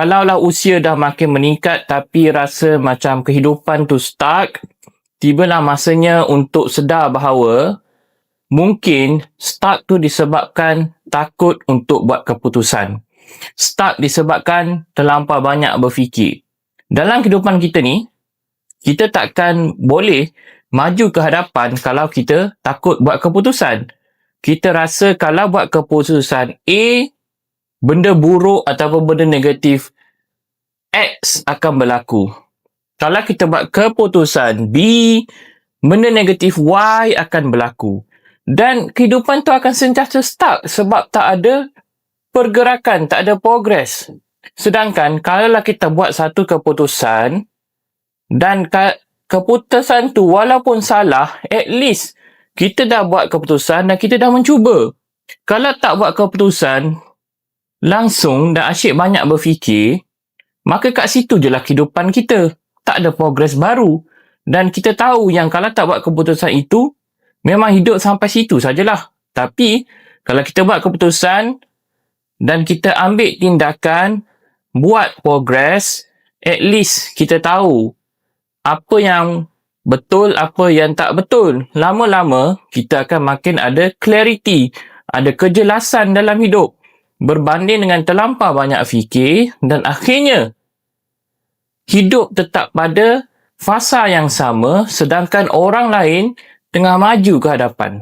kalaulah usia dah makin meningkat tapi rasa macam kehidupan tu stuck, tibalah masanya untuk sedar bahawa mungkin stuck tu disebabkan takut untuk buat keputusan. Stuck disebabkan terlampau banyak berfikir. Dalam kehidupan kita ni, kita takkan boleh maju ke hadapan kalau kita takut buat keputusan. Kita rasa kalau buat keputusan A, benda buruk ataupun benda negatif X akan berlaku. Kalau kita buat keputusan B, benda negatif Y akan berlaku. Dan kehidupan tu akan sentiasa stuck sebab tak ada pergerakan, tak ada progress. Sedangkan kalaulah kita buat satu keputusan dan ka- keputusan tu walaupun salah, at least kita dah buat keputusan dan kita dah mencuba. Kalau tak buat keputusan, langsung dan asyik banyak berfikir, maka kat situ je lah kehidupan kita. Tak ada progres baru. Dan kita tahu yang kalau tak buat keputusan itu, memang hidup sampai situ sajalah. Tapi, kalau kita buat keputusan dan kita ambil tindakan, buat progres, at least kita tahu apa yang betul, apa yang tak betul. Lama-lama, kita akan makin ada clarity, ada kejelasan dalam hidup. Berbanding dengan terlampau banyak fikir dan akhirnya hidup tetap pada fasa yang sama sedangkan orang lain tengah maju ke hadapan.